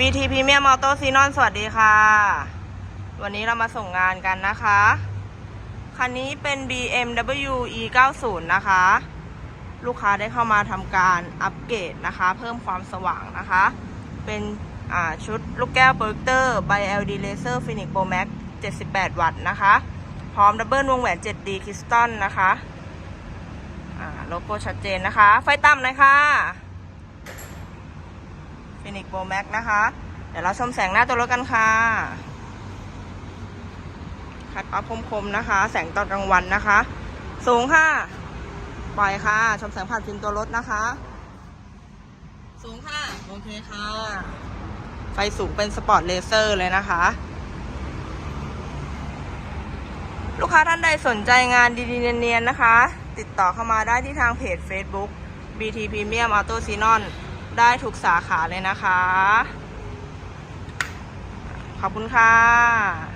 BT Premium Auto s e n o n สวัสดีค่ะ วันนี้เรามาส่งงานกันนะคะ คันนี้เป็น BMW E90 นะคะ ลูกค้าได้เข้ามาทำการอัปเกรดนะคะ เพิ่มความสว่างนะคะ เป็นชุดลูกแก้วเบอร์เตอร์ by LD Laser Phoenix Pro Max 78 วัตต์นะคะ พร้อมดับเบิลวงแหวน 7D คริสตัลนะคะโลโก้ชัดเจนนะคะ ไฟต่ำหน่อยค่ะ นิกโปรแม็กนะคะ เดี๋ยวเราชมแสงหน้าตัวรถกันค่ะ คัดออฟคมๆนะคะ แสงตอนกลางวันนะคะ สูงค่ะ ปล่อยค่ะ ชมแสงผ่านฟิล์มตัวรถนะคะ สูงค่ะ โอเคค่ะ ไฟสูงเป็นสปอร์ตเลเซอร์เลยนะคะลูกค้าท่านใดสนใจงานดีๆเนียนๆนะคะ ติดต่อเข้ามาได้ที่ทางเพจ Facebook BT Premium Auto s e n o n ได้ทุกสาขาเลยนะคะ ขอบคุณค่ะ